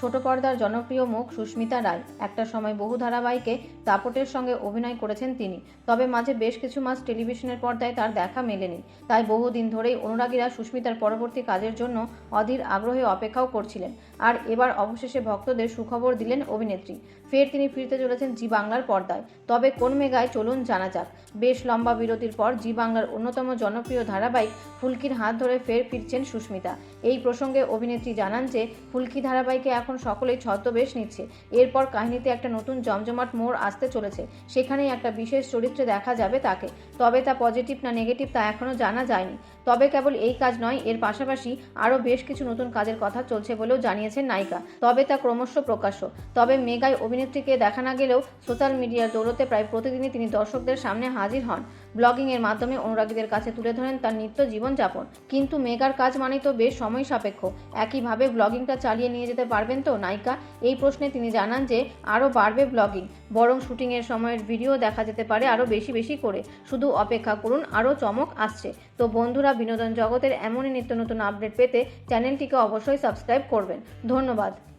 ছোট পর্দার জনপ্রিয় মুখ সুস্মিতা রায়। একটা সময় বহু ধারাবাহিকে দাপটের সঙ্গে অভিনয় করেছেন তিনি। তবে মাঝে বেশ কিছু মাস টেলিভিশনের পর্দায় তার দেখা মেলেনি। তাই বহুদিন ধরেই অনুরাগীরা সুস্মিতার পরবর্তী কাজের জন্য অধীর আগ্রহে অপেক্ষাও করছিলেন। আর এবার অবশেষে ভক্তদের সুখবর দিলেন অভিনেত্রী। ফের তিনি ফিরতে চলেছেন জি বাংলার পর্দায়। তবে কোন মেগায় চলুন জানা যাক। বেশ লম্বা বিরতির পর জি বাংলার অন্যতম জনপ্রিয় ধারাবাহিক ফুলকির হাত ধরে ফের ফিরছেন সুস্মিতা। এই প্রসঙ্গে অভিনেত্রী জানান যে, ফুলকি ধারাবাহিকে এখন সকলেই ছদ্মবেশ নিচ্ছে। এরপর কাহিনীতে একটা নতুন জমজমাট মোড় আসতে চলেছে। সেখানেই একটা বিশেষ চরিত্রে দেখা যাবে তাকে। তবে তা পজিটিভ না নেগেটিভ তা এখনও জানা যায়নি। তবে কেবল এই কাজ নয়, এর পাশাপাশি আরও বেশ কিছু নতুন কাজের কথা চলছে বলেও জানিয়েছেন নায়িকা। তবে তা ক্রমশ প্রকাশ্য। তবে মেগায় অভিনেত্রীকে দেখা না গেলেও সোশ্যাল মিডিয়ার দৌলতে প্রায় প্রতিদিনই তিনি দর্শকদের সামনে হাজির হন। ব্লগিংয়ের মাধ্যমে অনুরাগীদের কাছে তুলে ধরেন তার নিত্য জীবনযাপন। কিন্তু মেগার কাজ মানেই তো বেশ সময় সাপেক্ষ। একইভাবে ব্লগিংটা চালিয়ে নিয়ে যেতে পারবেন তো, নায়িকা? এই প্রশ্নে তিনি জানান যে, আরও বাড়বে ব্লগিং, বরং শুটিংয়ের সময়ের ভিডিও দেখা যেতে পারে আরও বেশি বেশি করে। শুধু অপেক্ষা করুন, আরও চমক আসছে। তো বন্ধুরা, বিনোদন জগতের এমনই নিত্য নতুন আপডেট পেতে চ্যানেলটিকে অবশ্যই সাবস্ক্রাইব করবেন। ধন্যবাদ।